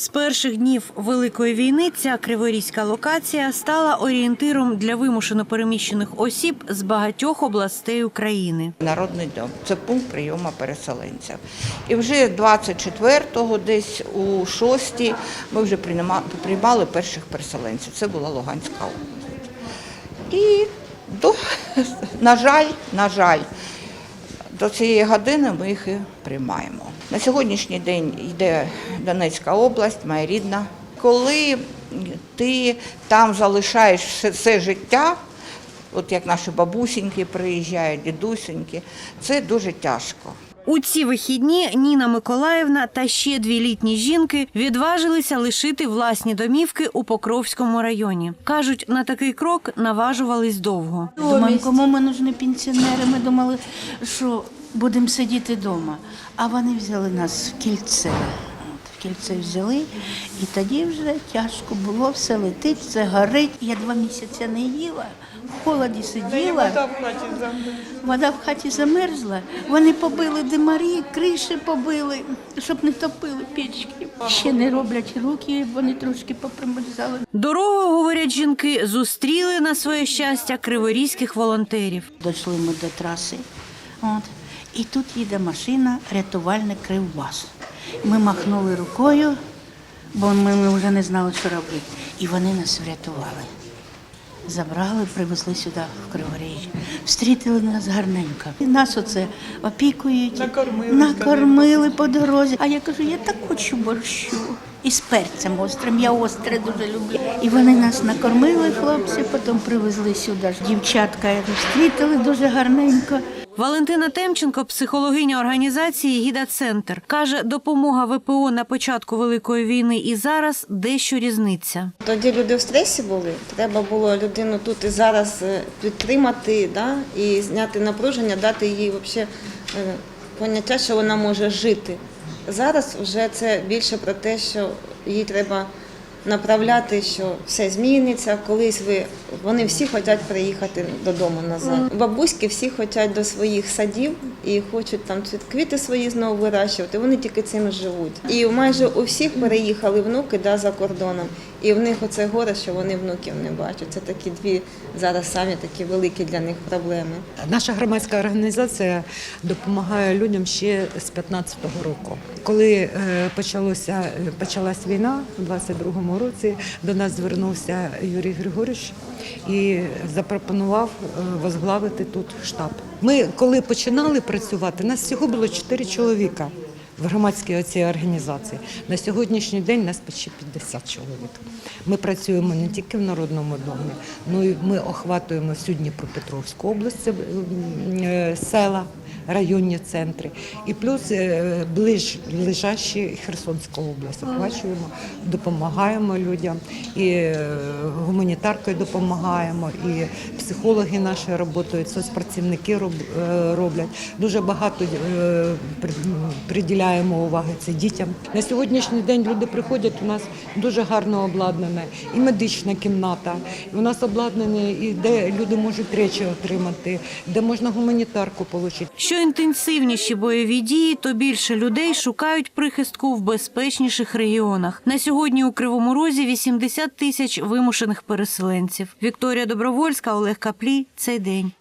З перших днів Великої війни ця криворізька локація стала орієнтиром для вимушено переміщених осіб з багатьох областей України. Народний дом це пункт прийому переселенців. І вже 24-го, десь у 6-й, ми вже приймали перших переселенців. Це була Луганська область. І до, на жаль, на жаль, до цієї години ми їх і приймаємо. На сьогоднішній день йде Донецька область, моя рідна. Коли ти там залишаєш все, все життя, от як наші бабусіньки приїжджають, дідусіньки, це дуже тяжко. У ці вихідні Ніна Миколаївна та ще дві літні жінки відважилися лишити власні домівки у Покровському районі. кажуть, на такий крок наважувались довго. Думаємо, кому ми нужні пенсіонери. Ми думали, що будемо сидіти вдома. А вони взяли нас в кільце. От, в кільце взяли, і тоді вже тяжко було, все летить, все горить. Я два місяці не їла, в холоді сиділа. Вода в хаті замерзла. Вони побили димарі, криші побили, щоб не топили печки. Ще не роблять руки, вони трошки попримерзали. Дорогою, говорять жінки, зустріли на своє щастя криворізьких волонтерів. Дійшли ми до траси. От. І тут їде машина, рятувальник Кривбас. Ми махнули рукою, бо ми, вже не знали, що робити. І вони нас врятували. Забрали, привезли сюди, в Криворіжжя. Встрітили нас гарненько. І нас оце опікують, накормили, накормили по дорозі. А я кажу, я так хочу борщу. І з перцем острим, я остре дуже люблю. І вони нас накормили, хлопці, потім привезли сюди. Дівчатка встрітили дуже гарненько. Валентина Темченко, психологиня організації Гіда Центр, каже, допомога ВПО на початку великої війни і зараз дещо різниця. Тоді люди в стресі були. Треба було людину тут і зараз е, підтримати, да, і зняти напруження, дати їй взагалі поняття, що вона може жити. Зараз вже це більше про те, що їй треба направляти, що все зміниться. Колись ви вони всі хочуть приїхати додому назад. Бабуськи всі хочуть до своїх садів і хочуть там квіти свої знову вирощувати. Вони тільки цим живуть. І майже у всіх переїхали внуки да, за кордоном. І в них оце горе, що вони внуків не бачать. Це такі дві зараз самі такі великі для них проблеми. Наша громадська організація допомагає людям ще з 15-го року. Коли е, почалося, е, почалась війна у 22-му році, до нас звернувся Юрій Григорович і запропонував е, возглавити тут штаб. Ми, коли починали працювати, нас всього було 4 чоловіка в громадській оцій організації. На сьогоднішній день нас почти 50 чоловік. Ми працюємо не тільки в Народному домі, але й ми охватуємо всю Дніпропетровську область, е, села, районні центри. І плюс е, ближ, ближащі Херсонську область охвачуємо, допомагаємо людям, і е, гуманітаркою допомагаємо, і психологи наші працюють, соцпрацівники е, роблять. Дуже багато приділяємо уваги це дітям. На сьогоднішній день люди приходять, у нас дуже гарно обладнане і медична кімната. І у нас обладнане, і де люди можуть речі отримати, де можна гуманітарку отримати. Інтенсивніші бойові дії, то більше людей шукають прихистку в безпечніших регіонах. На сьогодні у Кривому Розі 80 тисяч вимушених переселенців. Вікторія Добровольська, Олег Каплій. Цей день.